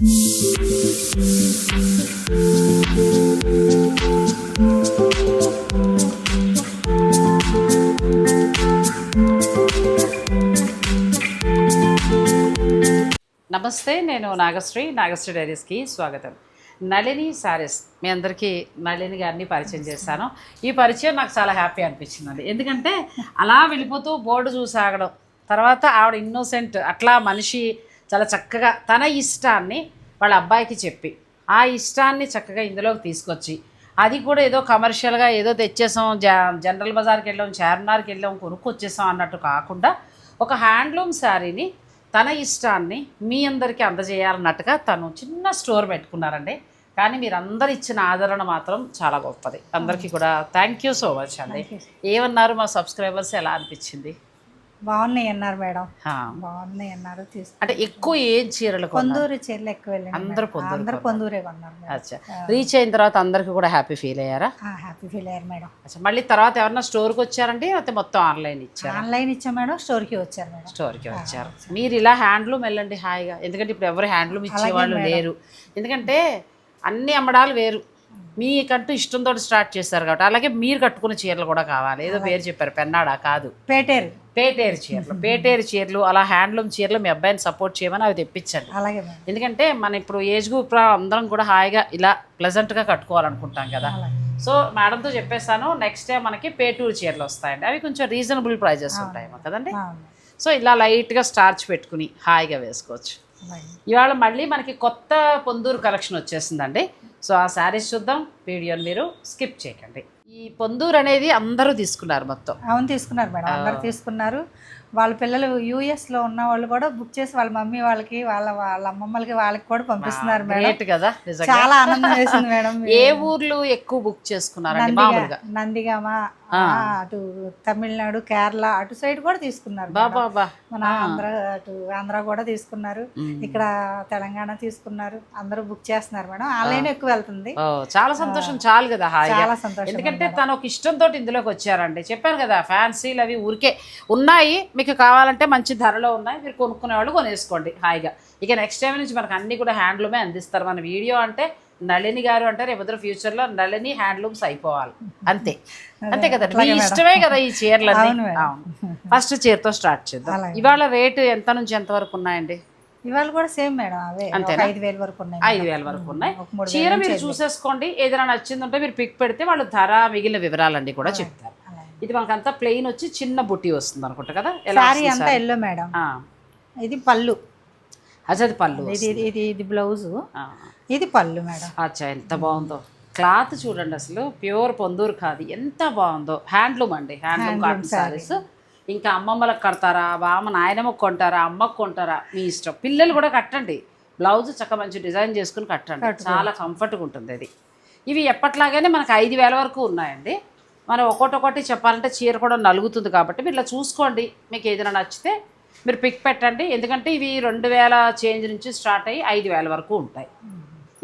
నమస్తే నేను నాగశ్రీ నాగశ్రీ డైరీస్కి స్వాగతం. నళిని సారీస్ మీ అందరికీ నళిని గారిని పరిచయం చేశాను. ఈ పరిచయం నాకు చాలా హ్యాపీ అనిపించిందండి. ఎందుకంటే అలా వెళ్ళిపోతూ బోర్డు చూసాగడం తర్వాత ఆవిడ ఇన్నోసెంట్ అట్లా మనిషి చాలా చక్కగా తన ఇష్టాన్ని వాళ్ళ అబ్బాయికి చెప్పి ఆ ఇష్టాన్ని చక్కగా ఇందులోకి తీసుకొచ్చి అది కూడా ఏదో కమర్షియల్గా ఏదో తెచ్చేసాం జ జనరల్ బజార్కి వెళ్ళాం చార్మినార్కి వెళ్ళాం కొనుక్కొచ్చేసాం అన్నట్టు కాకుండా ఒక హ్యాండ్లూమ్ శారీని తన ఇష్టాన్ని మీ అందరికీ అందజేయాలన్నట్టుగా తను చిన్న స్టోర్ పెట్టుకున్నారండి. కానీ మీరు అందరు ఇచ్చిన ఆదరణ మాత్రం చాలా గొప్పది. అందరికీ కూడా థ్యాంక్ యూ సో మచ్ అండి. ఏమన్నారు మా సబ్స్క్రైబర్స్? ఎలా అనిపించింది? బాగున్నాయి అన్నారు మేడం. బాగున్నాయి అన్నారు అంటే ఎక్కువ ఏం చీరలు పొందూరు చీరలు ఎక్కువ వెళ్ళండి అందరూ. పొందూరు అందరూ పొందూరే కొన్నారు అచ్చా. రీచ్ అయిన తర్వాత అందరికీ కూడా హ్యాపీ ఫీల్ అయ్యారా? హ్యాపీ ఫీల్ అయ్యారు మేడం. అచ్చా. మళ్ళీ తర్వాత ఎవరన్నా స్టోర్కి వచ్చారండి? లేకపోతే మొత్తం ఆన్లైన్ ఇచ్చారా? ఆన్లైన్ ఇచ్చా మేడం స్టోర్కి వచ్చారు మేడం. స్టోర్కి వచ్చారు. మీరు ఇలా హ్యాండ్లూమ్ వెళ్ళండి హాయిగా. ఎందుకంటే ఇప్పుడు ఎవరు హ్యాండ్లూమ్ ఇచ్చేవాళ్ళు లేరు. ఎందుకంటే అన్ని అమ్మడాలు వేరు. మీకంటూ ఇష్టంతో స్టార్ట్ చేస్తారు కాబట్టి అలాగే మీరు కట్టుకున్న చీరలు కూడా కావాలి. ఏదో పేరు చెప్పారు పెన్నాడా? కాదు. పేటేరు. పేటేరు చీరలు. పేటేరు చీరలు అలా హ్యాండ్లూమ్ చీరలు మీ అబ్బాయిని సపోర్ట్ చేయమని అవి తెప్పించండి. అలాగే ఎందుకంటే మన ఇప్పుడు ఏజ్ గ్రూప్ అందరం కూడా హాయిగా ఇలా ప్లెజెంట్గా కట్టుకోవాలనుకుంటాం కదా. సో మేడంతో చెప్పేస్తాను నెక్స్ట్ డే మనకి పేటూరు చీరలు వస్తాయండి. అవి కొంచెం రీజనబుల్ ప్రైజెస్ ఉంటాయేమో కదండి. సో ఇలా లైట్గా స్టార్చ్ పెట్టుకుని హాయిగా వేసుకోవచ్చు. ఇవాళ మళ్ళీ మనకి కొత్త పొందూరు కలెక్షన్ వచ్చేసిందండి. సో ఆ శారీస్ చూద్దాం. వీడియోని మీరు స్కిప్ చేయకండి. ఈ పొందూరు అనేది అందరూ తీసుకున్నారు మొత్తం. అవును తీసుకున్నారు మేడం. అందరు తీసుకున్నారు. వాళ్ళ పిల్లలు యూఎస్లో ఉన్న వాళ్ళు కూడా బుక్ చేసి వాళ్ళ మమ్మీ వాళ్ళకి వాళ్ళ వాళ్ళ అమ్మమ్మలకి వాళ్ళకి కూడా పంపిస్తున్నారు మేడం. కదా చాలా ఆనందం వేసింది మేడం. ఏ ఊర్లు ఎక్కువ బుక్ చేసుకున్నారండి మామూలుగా? నందిగామ అటు తమిళనాడు కేరళ అటు సైడ్ కూడా తీసుకున్నారు మన ఆంధ్ర అటు ఆంధ్ర కూడా తీసుకున్నారు. ఇక్కడ తెలంగాణ తీసుకున్నారు. అందరూ బుక్ చేస్తున్నారు మేడం. ఆన్లైన్ ఎక్కువ వెళ్తుంది. చాలా సంతోషం చాలు కదా చాలా సంతోషం ఎందుకంటే తను ఒక ఇష్టంతో ఇందులోకి వచ్చారండి. చెప్పాను కదా ఫ్యాన్సీలు అవి ఊరికే ఉన్నాయి. మీకు కావాలంటే మంచి ధరలో ఉన్నాయి. మీరు కొనుక్కునే వాళ్ళు కొనేసుకోండి హాయిగా. ఇక నెక్స్ట్ టైం నుంచి మనకు అన్ని కూడా హ్యాండ్లూమే అందిస్తారు. మన వీడియో అంటే నళిని గారు అంటే రేపు ఫ్యూచర్లో నళిని హ్యాండ్లూమ్స్ అయిపోవాలి. అంతే. అంతే కదా. మీ ఇష్టమే కదా ఈ. అవును ఫస్ట్ చీరతో స్టార్ట్ చేద్దాం. ఇవాళ రేటు ఎంత నుంచి ఎంత వరకు ఉన్నాయండి? ఇవాళ కూడా సేమ్ మేడం అవే? ఐదు వేల వరకు ఉన్నాయి ఐదు వేల వరకు ఉన్నాయి. చీర మీరు చూసేసుకోండి. ఏదైనా నచ్చింది ఉంటే మీరు పిక్ పెడితే వాళ్ళు ధర మిగిలిన వివరాలన్నీ కూడా చెప్తారు. ఇది మనకంతా ప్లెయిన్ వచ్చి చిన్న బుట్టి వస్తుంది అనుకుంటా కదా? వస్తుంది అంతా సారీ? Yellow madam. ఇది పళ్ళు. అచ్చా అది పళ్ళు ఇది ఇది ఇది బ్లౌజ్. ఇది పళ్ళు మేడం. అచ్చా ఎంత బాగుందో. క్లాత్ చూడండి అసలు ప్యూర్ పొందూరు కాదు. ఎంత బాగుందో. హ్యాండ్లూమ్ అండి హ్యాండ్లూమ్ కాటన్ సారీస్ ఇంకా అమ్మమ్మలకు కడతారా బామ్మ నాయనమ్మకు కొంటారా అమ్మకు కొంటారా మీ ఇష్టం. పిల్లలు కూడా కట్టండి. బ్లౌజ్ చక్క మంచి డిజైన్ చేసుకుని కట్టండి. చాలా కంఫర్ట్గా ఉంటుంది అది. ఇవి ఎప్పట్లాగానే మనకు ఐదు వేల వరకు ఉన్నాయండి. మనం ఒక్కొక్కటి చెప్పాలంటే చీర కూడా నలుగుతుంది కాబట్టి మీరు ఇలా చూసుకోండి. మీకు ఏదైనా నచ్చితే మీరు పిక్ పెట్టండి. ఎందుకంటే ఇవి రెండు వేల చేంజ్ నుంచి స్టార్ట్ అయ్యి ఐదు వేల వరకు ఉంటాయి.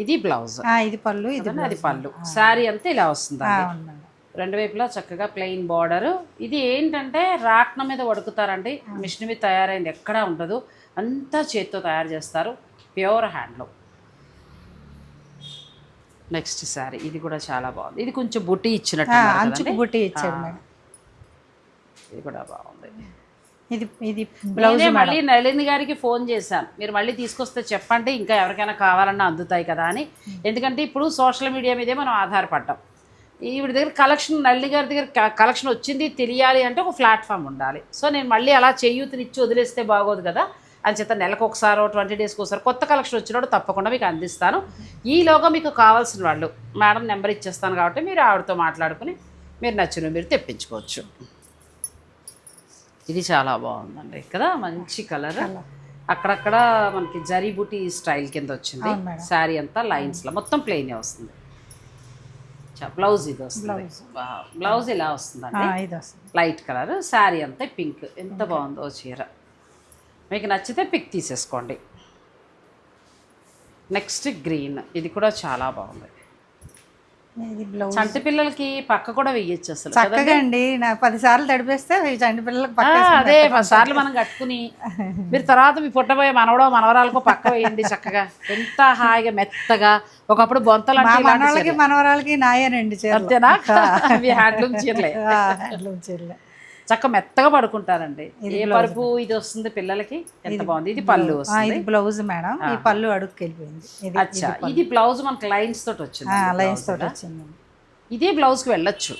ఇది బ్లౌజ్. ఇది పళ్ళు ఇది అది పళ్ళు. శారీ అంతా ఇలా వస్తుంది రెండు వైపులా చక్కగా ప్లెయిన్ బార్డర్ ఇది ఏంటంటే రాట్నం మీద వడుకుతారండి. మిషన్ మీద తయారైంది. ఎక్కడా ఉండదు. అంతా చేత్తో తయారు చేస్తారు. Pure handloom. నెక్స్ట్ శారీ ఇది కూడా చాలా బాగుంది. ఇది కొంచెం బుట్టి ఇచ్చినట్టు? బుట్టి ఇచ్చాడు ఇది కూడా బాగుంది. ఇది ఇది బ్లౌజ్ మళ్ళీ నళిని గారికి ఫోన్ చేశాను. మీరు మళ్ళీ తీసుకొస్తే చెప్పండి ఇంకా ఎవరికైనా కావాలన్నా అందుతాయి కదా అని. ఎందుకంటే ఇప్పుడు సోషల్ మీడియా మీదే మనం ఆధారపడ్డాం. ఈవిడ దగ్గర కలెక్షన్ నల్లి గారి దగ్గర కలెక్షన్ వచ్చింది తెలియాలి అంటే ఒక ప్లాట్ఫామ్ ఉండాలి. సో నేను మళ్ళీ అలా చేయూతనిచ్చి వదిలేస్తే బాగోదు కదా. అని చేత నెలకు ఒకసారి ట్వంటీ డేస్కి ఒకసారి కొత్త కలెక్షన్ వచ్చినప్పుడు తప్పకుండా మీకు అందిస్తాను. ఈలోగా మీకు కావాల్సిన వాళ్ళు మేడం నెంబర్ ఇచ్చేస్తాను కాబట్టి మీరు ఆవిడతో మాట్లాడుకుని మీరు నచ్చిన మీరు తెప్పించుకోవచ్చు. ఇది చాలా బాగుందండి. కదా? మంచి కలర్. అక్కడక్కడ మనకి జరీ బుటీ స్టైల్ కింద వచ్చింది. శారీ అంతా లైన్స్లో మొత్తం ప్లెయిన్ వస్తుంది. బ్లౌజ్ ఇది వస్తుంది. బ్లౌజ్. ఇలా వస్తుందండి. Light colour. శారీ అంతా పింక్. ఎంత బాగుందో చీర. మీకు నచ్చితే పిక్ తీసేసుకోండి. Next green. ఇది కూడా చాలా బాగుంది. చంటి పిల్లలకి పక్క కూడా వెయ్యొచ్చు అసలు. చక్కగా అండి. నా పది సార్లు తడిపేస్తే ఈ చంటి పిల్లలకు అదే పది సార్లు మనం కట్టుకుని మీరు తర్వాత మీ పుట్టబోయే మనవడో మనవరాలకో పక్క వేయండి చక్కగా. ఎంత హాయిగా మెత్తగా. ఒకప్పుడు బొంతలు మా అంటే ఇలాంటి మనవాళ్ళకి మనవరాలకి నాయేనండి చీరలు. అంతేనా? హ్యాండ్లూమ్ చీరలే. హ్యాండ్లూమ్ చీరలే. చక్క మెత్తగా పడుకుంటారండి. ఏ పరుపు ఇది వస్తుంది పిల్లలకి? ఎంత బాగుంది? ఇది పళ్ళు ఇది బ్లౌజ్ మేడం ఈ పళ్ళు అడుగుకి వెళ్ళిపోయింది అచ్చా. ఇది బ్లౌజ్ మనకి లైన్స్ తోటి వచ్చింది లైన్స్ తోటి వచ్చింది. ఇదే బ్లౌజ్కి వెళ్ళొచ్చు.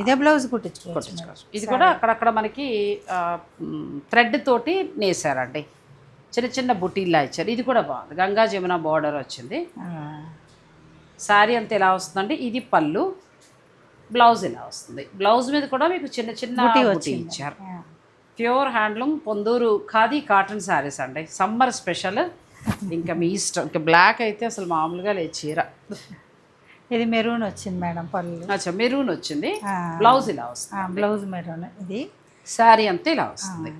ఇదే బ్లౌజ్ కుట్టించుకోవచ్చు. ఇది కూడా అక్కడక్కడ మనకి థ్రెడ్ తోటి నేసారండి. చిన్న చిన్న బుటీల్లా ఇచ్చారు. ఇది కూడా బాగుంది. గంగా జమున బార్డర్ వచ్చింది. శారీ అంతా ఎలా వస్తుందండి ఇది పళ్ళు. బ్లౌజ్ ఇలా వస్తుంది. బ్లౌజ్ మీద కూడా మీకు చిన్న చిన్న బుటీ ఇచ్చారు. Pure handloom Ponduru khadi cotton saris అండి. Summer special. ఇంకా మీ ఇష్టం. ఇంకా బ్లాక్ అయితే అసలు మామూలుగా లేదు చీర. ఇది మెరూన్ వచ్చింది మేడం పళ్ళు. అచ్చా మెరూన్ వచ్చింది. బ్లౌజ్ ఇలా వస్తుంది. బ్లౌజ్ మెరూన్ ఇది. శారీ అంతా ఇలా వస్తుంది.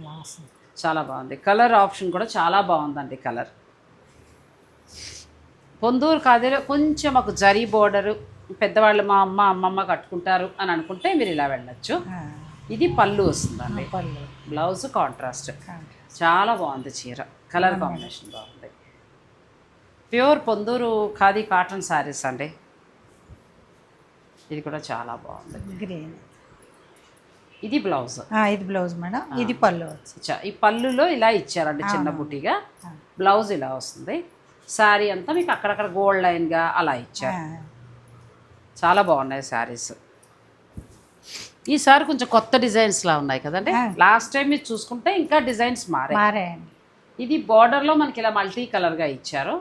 చాలా బాగుంది. కలర్ ఆప్షన్ కూడా చాలా బాగుందండి కలర్. పొందూరు ఖాదీలో కొంచెం మాకు జరీ బోర్డరు పెద్దవాళ్ళు మా అమ్మ అమ్మమ్మ కట్టుకుంటారు అని అనుకుంటే మీరు ఇలా వెళ్ళొచ్చు. ఇది పళ్ళు వస్తుందండి. పళ్ళు. Blouse contrast. చాలా బాగుంది చీర. కలర్ కాంబినేషన్ బాగుంది. Pure Ponduru khadi cotton saris అండి. ఇది కూడా చాలా బాగుంది. గ్రీన్. ఇది బ్లౌజ్. ఇది బ్లౌజ్ మేడం. ఇది పళ్ళు ఈ పళ్ళులో ఇలా ఇచ్చారండి చిన్న బుట్టిగా బ్లౌజ్ ఇలా వస్తుంది. శారీ అంతా మీకు అక్కడక్కడ గోల్డ్ లైన్గా అలా ఇచ్చారు. చాలా బాగున్నాయి శారీస్. ఈసారి కొంచెం కొత్త డిజైన్స్ లా ఉన్నాయి కదండి? లాస్ట్ టైం మీరు చూసుకుంటే ఇంకా డిజైన్స్ మారాయి. ఇది border లో మనకి ఇలా మల్టీ కలర్గా ఇచ్చారు.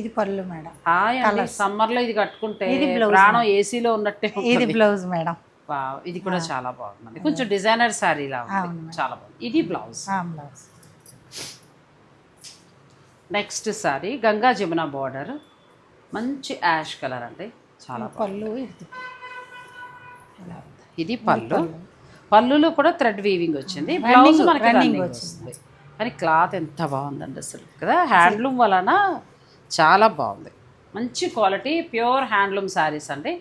ఇది పళ్ళు మేడం. హాయ్ సమ్మర్లో ఇది కట్టుకుంటే ప్రాణం ఏసీలో ఉన్నట్టే ఇది. Blouse madam. ఇది కూడా చాలా బాగుందండి. కొంచెం డిజైనర్ శారీ లా ఉంది. చాలా బాగుంది. ఇది blouse next sari Ganga Jamuna border మంచి యాష్ కలర్ అండి. చాలా పళ్ళు ఇది. పళ్ళు. పళ్ళులో కూడా థ్రెడ్ వీవింగ్ వచ్చింది. బ్లౌజ్ మనకి running రన్నింగ్ వస్తుంది. కానీ క్లాత్ ఎంత బాగుందండి అసలు కదా? హ్యాండ్లూమ్ వలన చాలా బాగుంది. మంచి క్వాలిటీ ప్యూర్ హ్యాండ్లూమ్ శారీస్ అండి.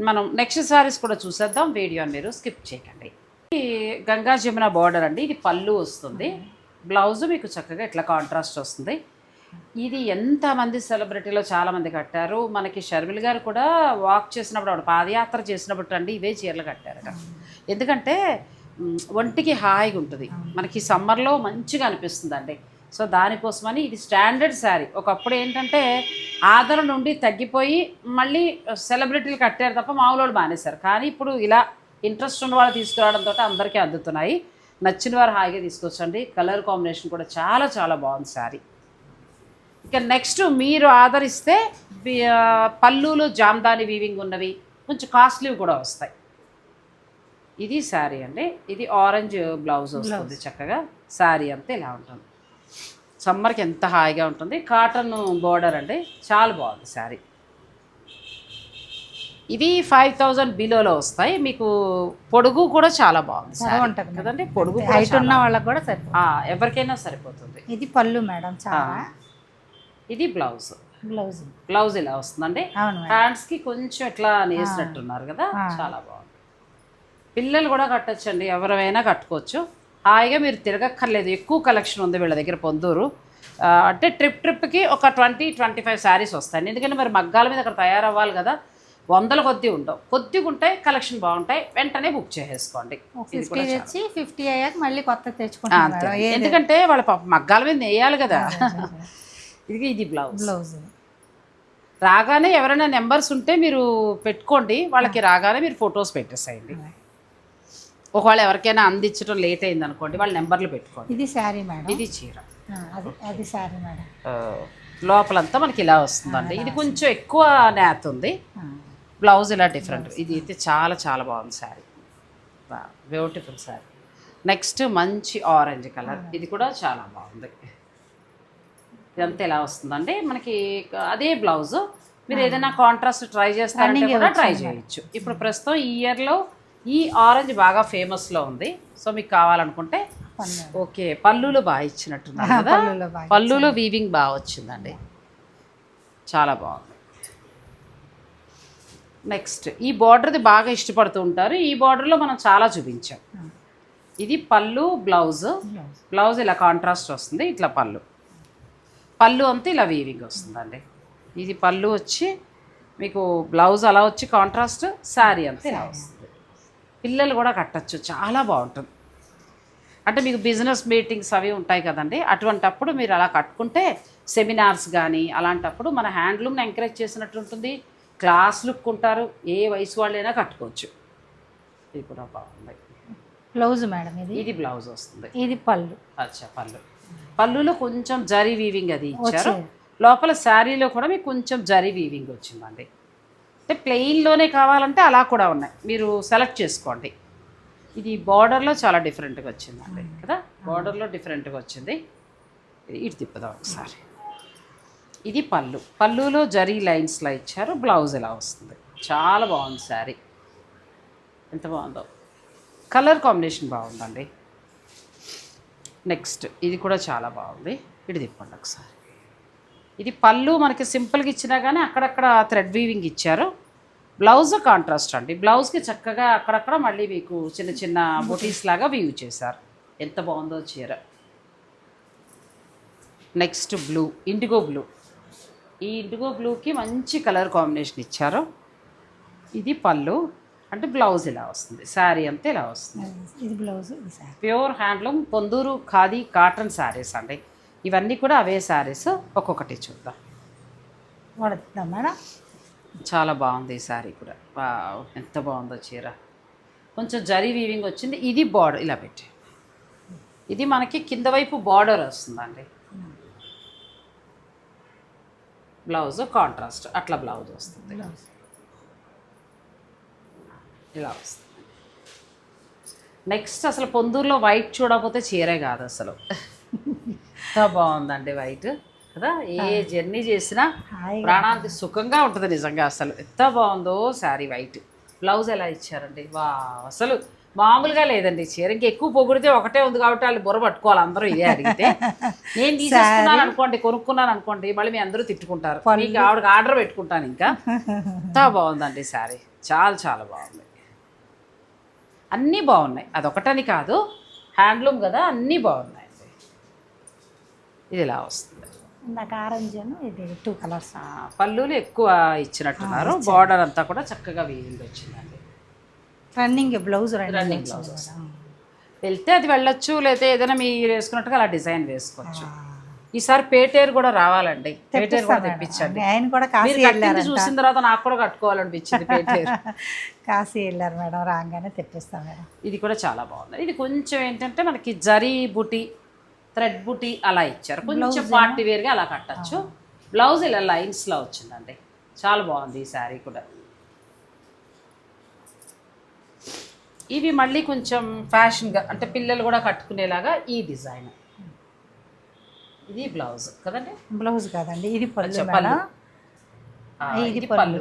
మనం నెక్స్ట్ శారీస్ కూడా చూసేద్దాం. వీడియో మీరు స్కిప్ చేయకండి. ఈ గంగా జమున బార్డర్ అండి. ఇది పళ్ళు వస్తుంది. బ్లౌజ్ మీకు చక్కగా ఇట్లా కాంట్రాస్ట్ వస్తుంది. ఇది ఎంతమంది సెలబ్రిటీలో చాలామంది కట్టారు. మనకి షర్మిల్ గారు కూడా వాక్ చేసినప్పుడు ఆవిడ పాదయాత్ర చేసినప్పుడు అండి ఇవే చీరలు కట్టారట. ఎందుకంటే ఒంటికి హాయిగా ఉంటుంది. మనకి సమ్మర్లో మంచిగా అనిపిస్తుందండి. సో దానికోసమని ఇది స్టాండర్డ్ శారీ. ఒకప్పుడు ఏంటంటే ఆదరణ నుండి తగ్గిపోయి మళ్ళీ సెలబ్రిటీలు కట్టారు తప్ప మామూలు మానేశారు. కానీ ఇప్పుడు ఇలా ఇంట్రెస్ట్ ఉన్న వాళ్ళు తీసుకురావడంతో అందరికీ అందుతున్నాయి. నచ్చిన వారు హాయిగా తీసుకొచ్చండి. కలర్ కాంబినేషన్ కూడా చాలా చాలా బాగుంది శారీ. ఇక నెక్స్ట్ మీరు ఆదరిస్తే పళ్ళులో జామ్దాని వీవింగ్ ఉన్నవి కొంచెం కాస్ట్లీ కూడా వస్తాయి. ఇది శారీ అండి. ఇది ఆరెంజ్ బ్లౌజ్ వస్తుంది చక్కగా. శారీ అంతా ఇలా ఉంటుంది. సమ్మర్కి ఎంత హాయిగా ఉంటుంది. కాటన్ బోర్డర్ అండి. చాలా బాగుంది శారీ ఇవి ఫైవ్ థౌజండ్ బిలోలో వస్తాయి. మీకు పొడుగు కూడా చాలా బాగుంది. కదండి? పొడుగు హైట్ ఉన్న వాళ్ళకి కూడా సరిపోతుంది. ఎవరికైనా సరిపోతుంది. ఇది పళ్ళు మేడం చాలా. ఇది బ్లౌజ్. బ్లౌజ్. బ్లౌజ్ ఇలా వస్తుందండి. హ్యాండ్స్కి కొంచెం ఇట్లా నేసినట్టున్నారు కదా చాలా బాగుంది. పిల్లలు కూడా కట్టొచ్చండి ఎవరైనా కట్టుకోవచ్చు. హాయిగా మీరు తిరగక్కర్లేదు ఎక్కువ కలెక్షన్ ఉంది వీళ్ళ దగ్గర పొందూరు. అంటే ట్రిప్ ట్రిప్కి ఒక ట్వంటీ ట్వంటీ ఫైవ్ శారీస్ వస్తాయి ఎందుకంటే మరి మగ్గాల మీద అక్కడ తయారవ్వాలి కదా వందల కొద్ది ఉండవు కొద్దిగా ఉంటాయి కలెక్షన్ బాగుంటాయి వెంటనే బుక్ చేసేసుకోండి. ఫిఫ్టీ అయ్యాక మళ్ళీ కొత్త తెచ్చుకుంటాం ఎందుకంటే వాళ్ళ పాప మగ్గాల మీద నేయాలి కదా. ఇది ఇది బ్లౌజ్. బ్లౌజ్. రాగానే ఎవరైనా నెంబర్స్ ఉంటే మీరు పెట్టుకోండి వాళ్ళకి రాగానే మీరు ఫొటోస్ పెట్టేసేయండి. ఒకవేళ ఎవరికైనా అందించడం లేట్ అయింది అనుకోండి వాళ్ళ నెంబర్లు పెట్టుకోండి. ఇది శారీ మేడం. ఇది చీర. అది అది శారీ మేడం. లోపలంతా మనకి ఇలా వస్తుందండి. ఇది కొంచెం ఎక్కువ నేత ఉంది. బ్లౌజ్ ఇలా డిఫరెంట్. ఇది అయితే చాలా చాలా బాగుంది శారీ. Beautiful sari. నెక్స్ట్ మంచి ఆరెంజ్ కలర్. ఇది కూడా చాలా బాగుంది. ఇదంతా ఎలా వస్తుందండి మనకి అదే బ్లౌజ్. మీరు ఏదైనా కాంట్రాస్ట్ ట్రై చేస్తారంటే కూడా ట్రై చేయొచ్చు. ఇప్పుడు ప్రస్తుతం ఈ ఇయర్లో ఈ ఆరెంజ్ బాగా ఫేమస్లో ఉంది. సో మీకు కావాలనుకుంటే ఓకే పళ్ళులో బాగా ఇచ్చినట్టున్నారు కదా? పళ్ళులో వీవింగ్ బాగా వచ్చిందండి. చాలా బాగుంది. నెక్స్ట్ ఈ బార్డర్ది బాగా ఇష్టపడుతూ ఉంటారు. ఈ బార్డర్లో మనం చాలా చూపించాం. ఇది పళ్ళు బ్లౌజ్. బ్లౌజ్. ఇలా కాంట్రాస్ట్ వస్తుంది. ఇట్లా పళ్ళు. పళ్ళు అంతా ఇలా వీవింగ్ వస్తుందండి. ఇది పళ్ళు వచ్చి మీకు బ్లౌజ్ అలా వచ్చి కాంట్రాస్ట్ శారీ అంతా ఇలా వస్తుంది. పిల్లలు కూడా కట్టచ్చు చాలా బాగుంటుంది. అంటే మీకు బిజినెస్ మీటింగ్స్ అవి ఉంటాయి కదండి. అటువంటప్పుడు మీరు అలా కట్టుకుంటే సెమినార్స్ కానీ అలాంటప్పుడు మన హ్యాండ్లూమ్ని ఎంకరేజ్ చేసినట్టు ఉంటుంది. క్లాస్ లుక్ ఉంటారు ఏ వయసు వాళ్ళైనా కట్టుకోవచ్చు. ఇది కూడా బాగుంది. బ్లౌజ్ మేడం ఇది? ఇది బ్లౌజ్ వస్తుంది. ఇది పళ్ళు. అచ్చా పళ్ళు. పళ్ళులో కొంచెం జరీ వీవింగ్ అది ఇచ్చారు. లోపల శారీలో కూడా మీకు కొంచెం జరీ వీవింగ్ వచ్చిందండి. అంటే ప్లెయిన్లోనే కావాలంటే అలా కూడా ఉన్నాయి. మీరు సెలెక్ట్ చేసుకోండి. ఇది బార్డర్లో చాలా డిఫరెంట్గా వచ్చిందండి కదా? బార్డర్లో డిఫరెంట్గా వచ్చింది. ఇది ఇటు తిప్పుదాం ఒకసారి. ఇది పళ్ళు. పళ్ళులో జరీ లైన్స్లా ఇచ్చారు. బ్లౌజ్ ఇలా వస్తుంది? చాలా బాగుంది శారీ. ఎంత బాగుందో. కలర్ కాంబినేషన్ బాగుందండి. నెక్స్ట్ ఇది కూడా చాలా బాగుంది. ఇటు తిప్పండి ఒకసారి. ఇది పళ్ళు మనకి సింపుల్గా ఇచ్చినా కానీ అక్కడక్కడ థ్రెడ్ వీవింగ్ ఇచ్చారు. బ్లౌజ్ కాంట్రాస్ట్ అండి. బ్లౌజ్కి చక్కగా అక్కడక్కడ మళ్ళీ మీకు చిన్న చిన్న బొటీస్ లాగా వీవ్ చేశారు. ఎంత బాగుందో చీర. Next blue indigo blue. ఈ ఇండిగో బ్లూకి మంచి కలర్ కాంబినేషన్ ఇచ్చారు. ఇది పళ్ళు. అంటే బ్లౌజ్ ఇలా వస్తుంది శారీ అంతా ఇలా వస్తుంది. ఇది blouse pure handloom Ponduru khadi cotton saris అండి. ఇవన్నీ కూడా అవే శారీస్ ఒక్కొక్కటి చూద్దాం. పడుతుందా మేడం చాలా బాగుంది ఈ శారీ కూడా. వావ్, ఎంత బాగుందో చీర. కొంచెం జరీ వీవింగ్ వచ్చింది ఇది బార్డర్ ఇలా పెట్టి. ఇది మనకి కింద వైపు బార్డర్ వస్తుందండి. బ్లౌజ్ కాంట్రాస్ట్ అట్లా బ్లౌజ్ వస్తుంది. ఇలా వస్తుంది. నెక్స్ట్ అసలు పొందూరులో వైట్ చూడకపోతే చీరే కాదు అసలు. ఎంత బాగుందండి వైట్ కదా? ఏ జర్నీ చేసినా ప్రాణానికి సుఖంగా ఉంటుంది నిజంగా అసలు. ఎంత బాగుందో శారీ వైట్ బ్లౌజ్ ఎలా ఇచ్చారండి? వా అసలు మామూలుగా లేదండి. చీర ఇంకా ఎక్కువ పొగిడితే ఒకటే ఉంది కాబట్టి వాళ్ళు బుర్ర పట్టుకోవాలి అందరూ ఇదే అడిగితే. నేను తీసేసుకున్నాను అనుకోండి కొనుక్కున్నాను అనుకోండి మళ్ళీ మీ అందరూ తిట్టుకుంటారు. మీకు ఆవిడకి ఆర్డర్ పెట్టుకుంటాను ఇంకా. ఎంత బాగుందండి శారీ చాలా చాలా బాగుంది. అన్నీ బాగున్నాయి. అదొకటని కాదు హ్యాండ్లూమ్ కదా అన్నీ బాగున్నాయండి ఇది ఇలా వస్తుంది. నాకు ఆరెంజ్ ఇది టూ కలర్స్. పళ్ళులు ఎక్కువ ఇచ్చినట్టున్నారు. బార్డర్ అంతా కూడా చక్కగా వీవింగ్ వచ్చిందండి. Running blouse running running blouse వెళ్తే అది వెళ్ళొచ్చు లేకపోతే ఏదైనా మీరు వేసుకున్నట్టుగా అలా డిజైన్ వేసుకోవచ్చు. ఈసారి పేటేరు కూడా రావాలండి. పేటేరు కూడా తెప్పించండి. ఆయన కూడా కాశీ కట్టింది చూసిన తర్వాత నాకు కూడా కట్టుకోవాలనిపించింది పేటేరు. కాశీ వెళ్ళారు మేడం రాగానే తెప్పిస్తాం మేడం. ఇది కూడా చాలా బాగుంది. ఇది కొంచెం ఏంటంటే మనకి జరీ బుటి థ్రెడ్ బుటి అలా ఇచ్చారు. కొంచెం పార్టీ వేర్గా అలా కట్టచ్చు. బ్లౌజ్ ఇలా లైన్స్లో వచ్చిందండి. చాలా బాగుంది ఈ శారీ కూడా. ఇవి మళ్ళీ కొంచెం ఫ్యాషన్గా అంటే పిల్లలు కూడా కట్టుకునేలాగా ఈ డిజైన్. ఇది బ్లౌజ్ కదండి? బ్లౌజ్ కాదండి ఇది పళ్ళు పళ్ళు. ఇది పళ్ళు.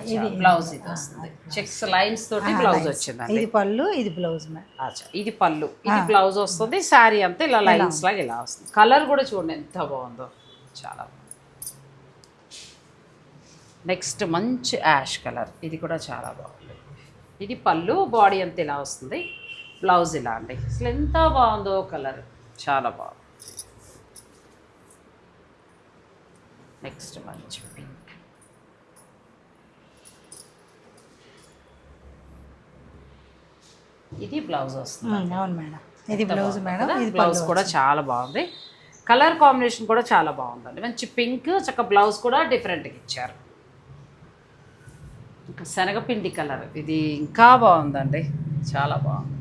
అచ్చా, బ్లౌజ్ ఇది వస్తుంది. చెక్స్ లైన్స్ తోటి బ్లౌజ్ వచ్చిందండి. ఇది పళ్ళు ఇది బ్లౌజ్ ఇది పళ్ళు ఇది బ్లౌజ్ వస్తుంది శారీ అంతా ఇలా లైన్స్ లాగా ఇలా వస్తుంది. కలర్ కూడా చూడండి ఎంత బాగుందో. చాలా బాగుంది. నెక్స్ట్ మంచి యాష్ కలర్ ఇది కూడా చాలా బాగుంది. ఇది పళ్ళు బాడీ అంతా ఇలా వస్తుంది. బ్లౌజ్ ఇలా అండి. అసలు ఎంత బాగుందో కలర్. చాలా బాగుంది. నెక్స్ట్ మంచి పింక్. ఇది బ్లౌజ్ వస్తుంది. అవును మేడం. ఇది బ్లౌజ్ మేడం? ఇది బ్లౌజ్ కూడా చాలా బాగుంది. కలర్ కాంబినేషన్ కూడా చాలా బాగుందండి. మంచి పింక్ చక్క బ్లౌజ్ కూడా డిఫరెంట్గా ఇచ్చారు. ఇంకా శనగపిండి కలర్. ఇది ఇంకా బాగుందండి. చాలా బాగుంది.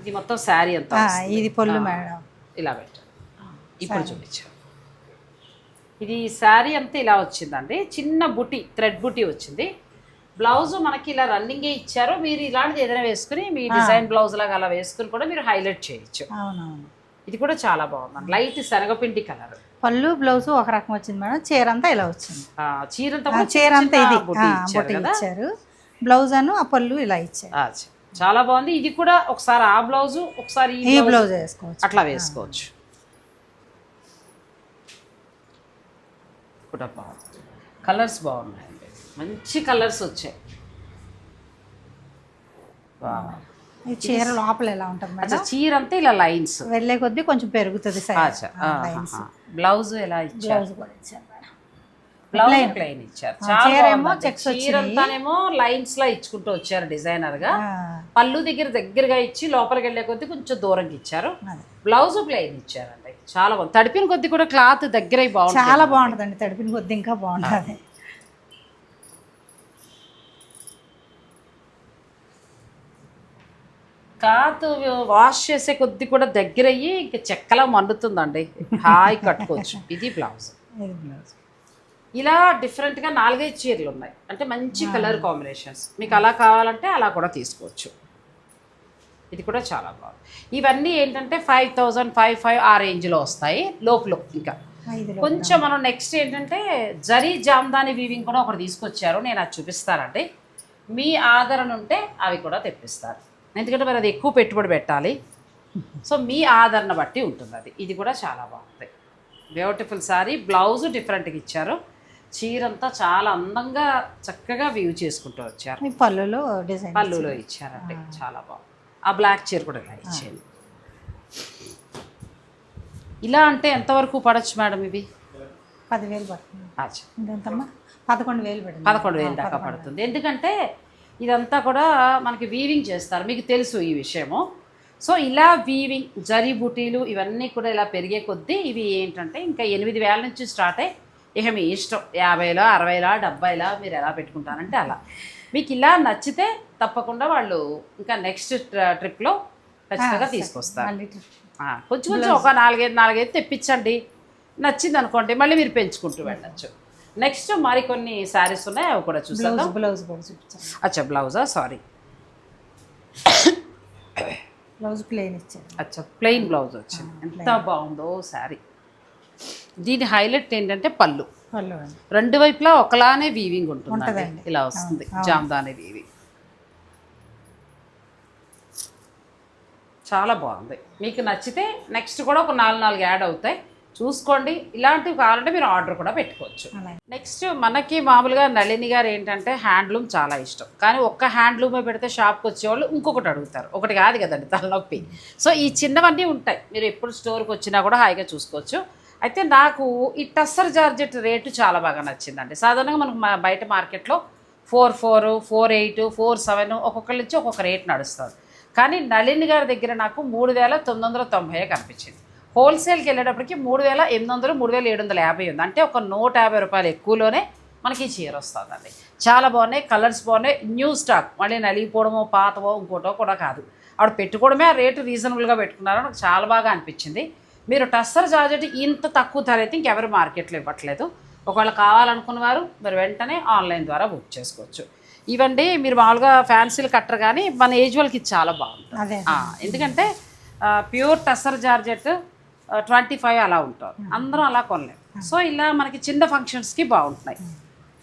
ఇది మొత్తం శారీ అంతా వస్తుంది. ఇది ఆ, మేడం. ఇలా పెట్టారు ఇప్పుడు చూపించారు ఇది శారీ అంతా ఇలా వచ్చిందండి. చిన్న బుటి థ్రెడ్ బుటి వచ్చింది. బ్లౌజ్ మనకి ఇలా రన్నింగే ఇచ్చారు. మీరు ఇలాంటిది ఏదైనా వేసుకుని మీ డిజైన్ బ్లౌజ్ లాగా అలా వేసుకుని కూడా మీరు హైలైట్ చేయొచ్చు. అవునవును. ఇది కూడా చాలా బాగుందండి. లైట్ శనగపిండి కలర్. పళ్ళు బ్లౌజ్ ఒక రకం వచ్చింది మేడం. చీర అంతా ఇలా వచ్చింది. చీరంతా ఆ, చీర అంతా ఇది. ఆ, ఇచ్చారు బ్లౌజ్ అను ఆ పళ్ళు ఇలా ఇచ్చారు. చాలా బాగుంది. ఇది కూడా ఒకసారి ఆ బ్లౌజ్ ఒకసారి ఈ బ్లౌజ్ వేసుకోవచ్చు. అట్లా వేసుకోవచ్చు. కూడా బాగుంది. కలర్స్ బాగున్నాయండి. మంచి కలర్స్ వచ్చాయి. ఈ చీర లోపల ఎలా ఉంటుంది మేడం? చీర అంతా ఇలా లైన్స్ వెళ్ళే కొద్దీ కొంచెం పెరుగుతుంది సైజ్ లైన్స్ బ్లౌజ్ ఎలా ఇచ్చారు? బ్లౌజ్ కూడా ఇచ్చారు. మేడం బ్లౌజ్ ప్లెయిన్ ఇచ్చారు. చాలా చీర ఏమో బాగుందండి. checks చీర అంతానేమో లైన్స్ లా ఇచ్చుకుంటూ వచ్చారు డిజైనర్గా. పళ్ళు దగ్గర దగ్గరగా ఇచ్చి లోపలికి వెళ్ళే కొద్దీ కొంచెం దూరంగా ఇచ్చారు. బ్లౌజ్ ప్లెయిన్ ఇచ్చారండి. చాలా బాగుంది. తడిపిన కొద్దీ కూడా క్లాత్ దగ్గర బాగుంటుంది. చాలా బాగుంటుందండి. తడిపిన కొద్ది ఇంకా బాగుంటుంది. క్లాత్ వాష్ చేసే కొద్ది కూడా దగ్గర అయ్యి ఇంకా చెక్కలా మండుతుందండి. హాయి కట్టుకోవచ్చు. ఇది బ్లౌజ్. ఇది బ్లౌజ్. ఇలా డిఫరెంట్గా నాలుగైదు చీరలు ఉన్నాయి అంటే మంచి కలర్ కాంబినేషన్స్ మీకు అలా కావాలంటే అలా కూడా తీసుకోవచ్చు. ఇది కూడా చాలా బాగుంది. ఇవన్నీ ఏంటంటే ఫైవ్ థౌజండ్ ఫైవ్ ఫైవ్ ఆ రేంజ్లో వస్తాయి. లోపల ఇంకా. కొంచెం మనం నెక్స్ట్ ఏంటంటే జరీ జామ్దాని వీవింగ్ కూడా ఒకటి తీసుకొచ్చారు. నేను అది చూపిస్తానండి. మీ ఆదరణ ఉంటే అవి కూడా తెప్పిస్తారు. ఎందుకంటే మరి అది ఎక్కువ పెట్టుబడి పెట్టాలి. సో మీ ఆదరణ బట్టి ఉంటుంది అది ఇది కూడా చాలా బాగుంది. బ్యూటిఫుల్ సారీ బ్లౌజ్ డిఫరెంట్గా ఇచ్చారు. చీర అంతా చాలా అందంగా చక్కగా వ్యూ చేసుకుంటూ వచ్చారు. పళ్ళులో డిజైన్ పళ్ళులో ఇచ్చారండి. చాలా బాగుంది. ఆ బ్లాక్ చీర కూడా ఇలా ఇచ్చేయండి. ఇలా అంటే ఎంతవరకు పడచ్చు మేడం ఇవి? పదివేలు పడుతుంది. పదకొండు వేలు పడింది. పదకొండు వేలు దాకా పడుతుంది. ఎందుకంటే ఇదంతా కూడా మనకి వీవింగ్ చేస్తారు. మీకు తెలుసు ఈ విషయము. సో ఇలా వీవింగ్ జరీ బుటీలు ఇవన్నీ కూడా ఇలా పెరిగే కొద్దీ ఇవి ఏంటంటే ఇంకా ఎనిమిది వేల నుంచి స్టార్ట్ అయ్యి ఇక మీ ఇష్టం. యాభైలో అరవైలో డెబ్బైలో మీరు ఎలా పెట్టుకుంటారంటే అలా. మీకు ఇలా నచ్చితే తప్పకుండా వాళ్ళు ఇంకా నెక్స్ట్ ట్రిప్లో ఖచ్చితంగా తీసుకొస్తారు. కొంచెం కొంచెం ఒక నాలుగైదు నాలుగైదు తెప్పించండి. నచ్చింది అనుకోండి మళ్ళీ మీరు పెంచుకుంటూ వెళ్ళచ్చు. నెక్స్ట్ మరికొన్ని శారీస్ ఉన్నాయి అవి కూడా చూస్తాం బ్లౌజ్ అచ్చా బ్లౌజా? సారీ. బ్లౌజ్ ప్లేన్ ఇచ్చారు. అచ్చా ప్లెయిన్ బ్లౌజ్ వచ్చింది. ఎంత బాగుందో శారీ. దీని హైలైట్ ఏంటంటే పళ్ళు. పళ్ళు రెండు వైపులా ఒకలానే వీవింగ్ ఉంటుంది. ఇలా వస్తుంది. జామ్దాని వీవింగ్ చాలా బాగుంది. మీకు నచ్చితే నెక్స్ట్ కూడా ఒక నాలుగు నాలుగు యాడ్ అవుతాయి. చూసుకోండి. ఇలాంటివి కావాలంటే మీరు ఆర్డర్ కూడా పెట్టుకోవచ్చు. నెక్స్ట్ మనకి మామూలుగా నళిని గారు ఏంటంటే హ్యాండ్లూమ్ చాలా ఇష్టం. కానీ ఒక్క హ్యాండ్లూమే పెడితే షాప్కి వచ్చేవాళ్ళు ఇంకొకటి అడుగుతారు. ఒకటి కాదు కదండి తలనొప్పి. సో ఈ చిన్నవన్నీ ఉంటాయి. మీరు ఎప్పుడు స్టోర్కి వచ్చినా కూడా హాయిగా చూసుకోవచ్చు. అయితే నాకు ఈ టస్సర్ జార్జెట్ రేటు చాలా బాగా నచ్చిందండి. సాధారణంగా మనకు మా బయట మార్కెట్లో four four four eight four seven ఒక్కొక్కరి నుంచి ఒక్కొక్క రేట్ నడుస్తుంది. కానీ నళిని గారి దగ్గర నాకు మూడు వేల తొమ్మిది వందల తొంభై కనిపించింది. హోల్సేల్కి వెళ్ళేటప్పటికి మూడు వేల ఎనిమిది వందలు మూడు వేల ఏడు వందల యాభై ఉంది. అంటే ఒక నూట యాభై రూపాయలు ఎక్కువలోనే మనకి చీర వస్తుందండి. చాలా బాగున్నాయి కలర్స్ బాగున్నాయి న్యూ స్టాక్. మళ్ళీ నలిగిపోవడమో పాతవో ఇంకోటో కూడా కాదు. ఆవిడ పెట్టుకోవడమే ఆ రేటు రీజనబుల్గా పెట్టుకున్నారో నాకు చాలా బాగా అనిపించింది. మీరు టస్సర్ జార్జెట్ ఇంత తక్కువ ధర అయితే ఇంకెవరు మార్కెట్లో ఇవ్వట్లేదు. ఒకవేళ కావాలనుకున్న వారు మీరు వెంటనే ఆన్లైన్ ద్వారా బుక్ చేసుకోవచ్చు. ఇవండి మీరు మామూలుగా ఫ్యాన్సీలు కట్టరు కానీ మన ఏజ్ వాళ్ళకి ఇది చాలా బాగుంటుంది. ఎందుకంటే pure tussar georgette twenty five అలా ఉంటారు. అందరం అలా కొనలేము. సో ఇలా మనకి చిన్న ఫంక్షన్స్కి బాగుంటున్నాయి.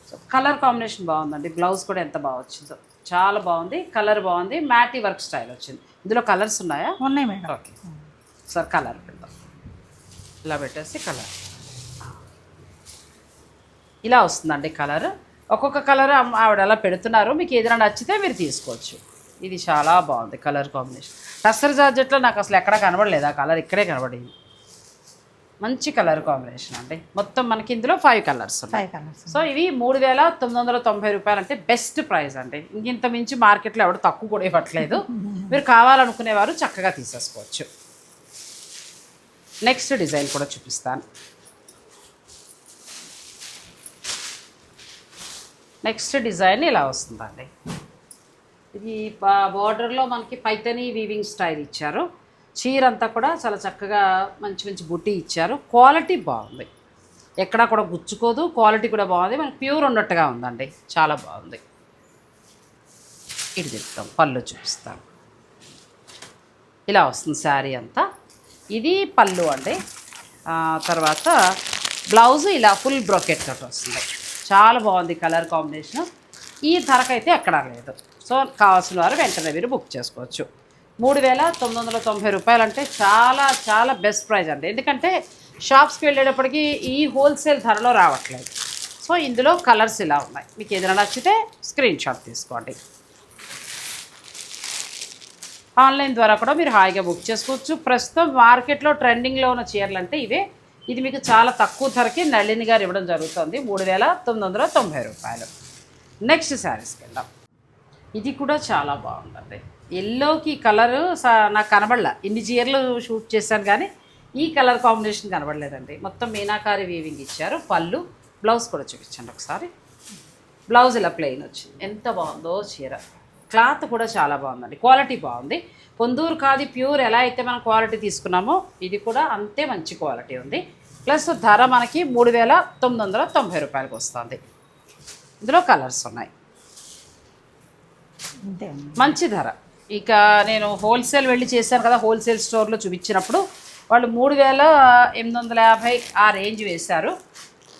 సో కలర్ కాంబినేషన్ బాగుందండి. బ్లౌజ్ కూడా ఎంత బాగా వచ్చిందో. చాలా బాగుంది. కలర్ బాగుంది. మ్యాటీ వర్క్ స్టైల్ వచ్చింది. ఇందులో కలర్స్ ఉన్నాయా? ఉన్నాయి మేడం. ఓకే. Sir colour. ఇలా పెట్టేసి కలర్. ఇలా వస్తుందండి కలర్. ఒక్కొక్క కలర్ ఆవిడ అలా పెడుతున్నారు. మీకు ఏదైనా నచ్చితే మీరు తీసుకోవచ్చు. ఇది చాలా బాగుంది కలర్ కాంబినేషన్. టస్సర్ జార్జెట్లో నాకు అసలు ఎక్కడ కనబడలేదు. ఆ కలర్ ఇక్కడే కనబడింది. మంచి కలర్ కాంబినేషన్ అండి. మొత్తం మనకి ఇందులో five colours five colours so ఇవి మూడు వేల తొమ్మిది వందల తొంభై రూపాయలు అంటే బెస్ట్ ప్రైస్ అండి. ఇంకింత మించి మార్కెట్లో ఎవరు తక్కువ కూడా ఇవ్వట్లేదు. మీరు కావాలనుకునేవారు చక్కగా తీసేసుకోవచ్చు. నెక్స్ట్ డిజైన్ కూడా చూపిస్తాను. నెక్స్ట్ డిజైన్ ఇలా వస్తుందండి. ఇది బార్డర్లో మనకి పైతని వీవింగ్ స్టైల్ ఇచ్చారు. చీర అంతా కూడా చాలా చక్కగా మంచి మంచి బుట్టి ఇచ్చారు. క్వాలిటీ బాగుంది. ఎక్కడా కూడా గుచ్చుకోదు. క్వాలిటీ కూడా బాగుంది. మనకి ప్యూర్ ఉన్నట్టుగా ఉందండి. చాలా బాగుంది. ఇటు చెప్తాం. పళ్ళు చూపిస్తాం. ఇలా వస్తుంది శారీ అంతా. ఇది పళ్ళు అండి. తర్వాత బ్లౌజ్ ఇలా ఫుల్ బ్రోకెట్ తోటి వస్తుంది. చాలా బాగుంది కలర్ కాంబినేషన్. ఈ ధరకైతే ఎక్కడా లేదు. సో కావాల్సిన వారు వెంటనే మీరు బుక్ చేసుకోవచ్చు. మూడు వేల తొమ్మిది వందల తొంభై రూపాయలు అంటే చాలా చాలా బెస్ట్ ప్రైస్ అండి. ఎందుకంటే షాప్స్కి వెళ్ళేటప్పటికి ఈ హోల్సేల్ ధరలో రావట్లేదు. సో ఇందులో కలర్స్ ఇలా ఉన్నాయి. మీకు ఏదైనా నచ్చితే స్క్రీన్ షాట్ తీసుకోండి. ఆన్లైన్ ద్వారా కూడా మీరు హాయిగా బుక్ చేసుకోవచ్చు. ప్రస్తుతం మార్కెట్లో ట్రెండింగ్లో ఉన్న చీరలు అంటే ఇవే. ఇది మీకు చాలా తక్కువ ధరకి నళిని గారు ఇవ్వడం జరుగుతుంది. మూడు వేల తొమ్మిది వందల తొంభై రూపాయలు. నెక్స్ట్ శారీస్కి వెళ్దాం ఇది కూడా చాలా బాగుంటుంది. ఎల్లోకి కలరు నాకు కనబడలా. ఇన్ని చీరలు షూట్ చేశాను కానీ ఈ కలర్ కాంబినేషన్ కనబడలేదండి. మొత్తం మీనాకారి వీవింగ్ ఇచ్చారు. పళ్ళు బ్లౌజ్ కూడా చూపించండి ఒకసారి. బ్లౌజ్ ఇలా ప్లెయిన్ వచ్చింది. ఎంత బాగుందో చీర. క్లాత్ కూడా చాలా బాగుందండి. క్వాలిటీ బాగుంది. పొందూరు కాది ప్యూర్ ఎలా అయితే మనం క్వాలిటీ తీసుకున్నామో ఇది కూడా అంతే మంచి క్వాలిటీ ఉంది. ప్లస్ ధర మనకి మూడు వేల తొమ్మిది వందల తొంభై రూపాయలకు వస్తుంది. ఇందులో కలర్స్ ఉన్నాయి. మంచి ధర. ఇక నేను హోల్సేల్ వెళ్ళి చేశాను కదా హోల్సేల్ స్టోర్లో చూపించినప్పుడు వాళ్ళు మూడు వేల ఎనిమిది వందల యాభై ఆ రేంజ్ వేశారు.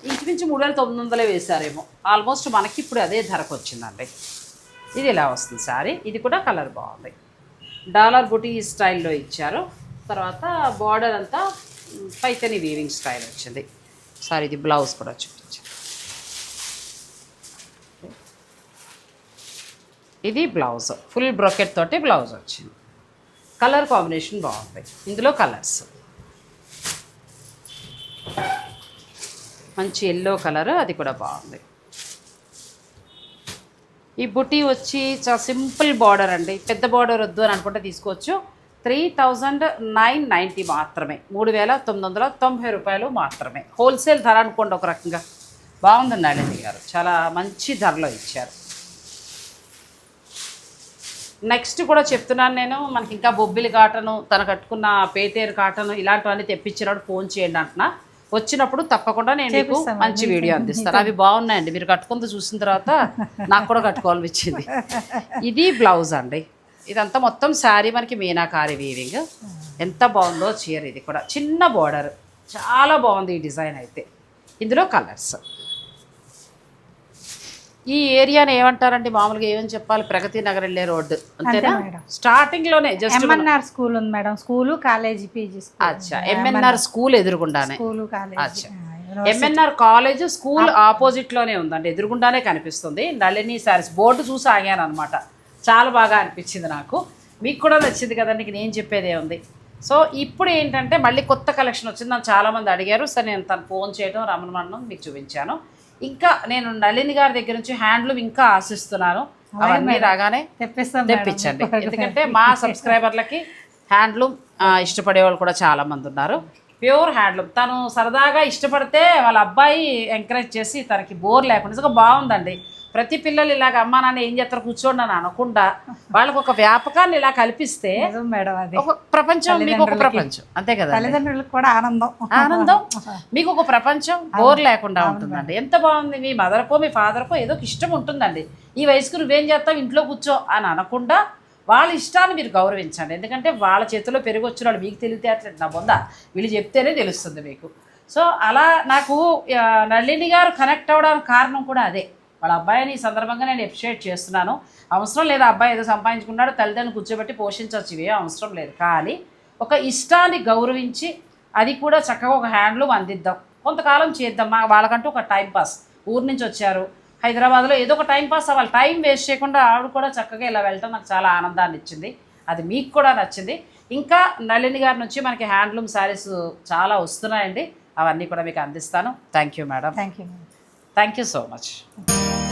ఇంచుమించు మూడు వేల తొమ్మిది వందలే వేశారేమో. ఆల్మోస్ట్ మనకి ఇప్పుడు అదే ధరకు వచ్చిందండి. ఇది ఇలా వస్తుంది సారీ? ఇది కూడా కలర్ బాగుంది. డాలర్ బుటీ స్టైల్లో ఇచ్చారు. తర్వాత బార్డర్ అంతా పైతని వీవింగ్ స్టైల్ వచ్చింది. సారీ ఇది బ్లౌజ్ కూడా చూపించారు ఇది బ్లౌజ్. ఫుల్ బ్రొకెట్ తోటి బ్లౌజ్ వచ్చింది. కలర్ కాంబినేషన్ బాగుంది. ఇందులో కలర్స్. మంచి ఎల్లో కలర్ అది కూడా బాగుంది. ఈ బుటీ వచ్చి చాలా సింపుల్ బార్డర్ అండి. పెద్ద బార్డర్ వద్దు అని అనుకుంటే తీసుకోవచ్చు. త్రీ థౌజండ్ నైన్ నైంటీ మాత్రమే. మూడు వేల తొమ్మిది వందల తొంభై రూపాయలు మాత్రమే. హోల్సేల్ ధర అనుకోండి ఒక రకంగా. బాగుంది నళిని గారు. చాలా మంచి ధరలో ఇచ్చారు. నెక్స్ట్ కూడా చెప్తున్నాను నేను. మనకి ఇంకా బొబ్బిలి కాటను తను కట్టుకున్న పేతేరు కాటను ఇలాంటివన్నీ తెప్పించినప్పుడు ఫోన్ చేయండి అంటున్నా. వచ్చినప్పుడు తప్పకుండా నేను మీకు. మంచి వీడియో అందిస్తాను. అవి బాగున్నాయండి. మీరు కట్టుకుంది చూసిన తర్వాత నాకు కూడా కట్టుకోవాలనిపించింది. ఇది బ్లౌజ్ అండి. ఇదంతా మొత్తం శారీ మనకి మీనాకారి వీవింగ్ ఎంత బాగుందో చీర ఇది కూడా. చిన్న బార్డర్ చాలా బాగుంది ఈ డిజైన్ అయితే. ఇందులో కలర్స్ ఈ ఏరియాని ఏమంటారండి? మామూలుగా ఏమని చెప్పాలి? ప్రగతి నగర్ వెళ్ళే రోడ్డు. అంతేనా. స్టార్టింగ్లోనే just M N R school ఉంది madam. School college P G school. అచ్చా. MNR school ఎదురుగుండానే. School college. అచ్చా. M N R college school ఆపోజిట్లోనే ఉందండి. ఎదురుగుండానే కనిపిస్తుంది. నళిని సారీస్ బోర్డు చూసి ఆగాను అనమాట చాలా బాగా అనిపించింది నాకు. మీకు కూడా నచ్చింది కదండి. నేను చెప్పేదే ఉంది. సో ఇప్పుడు ఏంటంటే మళ్ళీ కొత్త కలెక్షన్ వచ్చింది నన్ను చాలామంది అడిగారు. సరే నేను తను ఫోన్ చేయడం రమణమణం మీకు చూపించాను. ఇంకా నేను నళిని గారి దగ్గర నుంచి హ్యాండ్లూమ్ ఇంకా ఆశిస్తున్నాను. అవన్నీ రాగానే తెప్పిస్తాం మేడం. తెప్పించండి. ఎందుకంటే మా సబ్స్క్రైబర్లకి హ్యాండ్లూమ్ ఇష్టపడే వాళ్ళు కూడా చాలా మంది ఉన్నారు. Pure handloom. తను సరదాగా ఇష్టపడితే వాళ్ళ అబ్బాయి ఎంకరేజ్ చేసి తనకి బోర్ లేకుండా బాగుందండి. ప్రతి పిల్లలు ఇలాగ అమ్మా నాన్న ఏం చేస్తారు? కూర్చోండి అని అనకుండా వాళ్ళకి ఒక వ్యాపకాన్ని ఇలా కల్పిస్తే మేడం అది. ఒక ప్రపంచం మీకు ఒక ప్రపంచం. అంతే కదా? తల్లిదండ్రులకు కూడా ఆనందం. ఆనందం. మీకు ఒక ప్రపంచం బోర్ లేకుండా ఉంటుందండి. ఎంత బాగుంది? మీ మదర్కో మీ ఫాదర్కో ఏదో ఇష్టం ఉంటుందండి. ఈ వయసుకు నువ్వేం చేస్తావు? ఇంట్లో కూర్చో అని అనకుండా వాళ్ళ ఇష్టాన్ని మీరు గౌరవించండి. ఎందుకంటే వాళ్ళ చేతిలో పెరిగి వచ్చిన వాళ్ళు మీకు తెలివితేటలేదు నా బొంద. వీళ్ళు చెప్తేనే తెలుస్తుంది మీకు. సో అలా నాకు నళిని గారు కనెక్ట్ అవ్వడానికి కారణం కూడా అదే. వాళ్ళ అబ్బాయిని ఈ సందర్భంగా నేను ఎప్రిషియేట్ చేస్తున్నాను. అవసరం లేదు అబ్బాయి ఏదో సంపాదించుకున్నాడు తల్లిదండ్రులు కూర్చోబెట్టి పోషించవచ్చు ఇవే అవసరం లేదు. కానీ ఒక ఇష్టాన్ని గౌరవించి అది కూడా చక్కగా ఒక హ్యాండ్లూమ్ అందిద్దాం. కొంతకాలం చేద్దాం. మా వాళ్ళకంటూ ఒక టైం పాస్. ఊరు నుంచి వచ్చారు. హైదరాబాద్లో ఏదో ఒక టైం పాస్ అవ్వాలి. టైం వేస్ట్ చేయకుండా ఆవిడ కూడా చక్కగా ఇలా వెళ్ళటం నాకు చాలా ఆనందాన్ని ఇచ్చింది. అది మీకు కూడా నచ్చింది. ఇంకా నళిని గారి నుంచి మనకి హ్యాండ్లూమ్ శారీస్ చాలా వస్తున్నాయండి. అవన్నీ కూడా మీకు అందిస్తాను. Thank you madam. Thank you Thank you so much.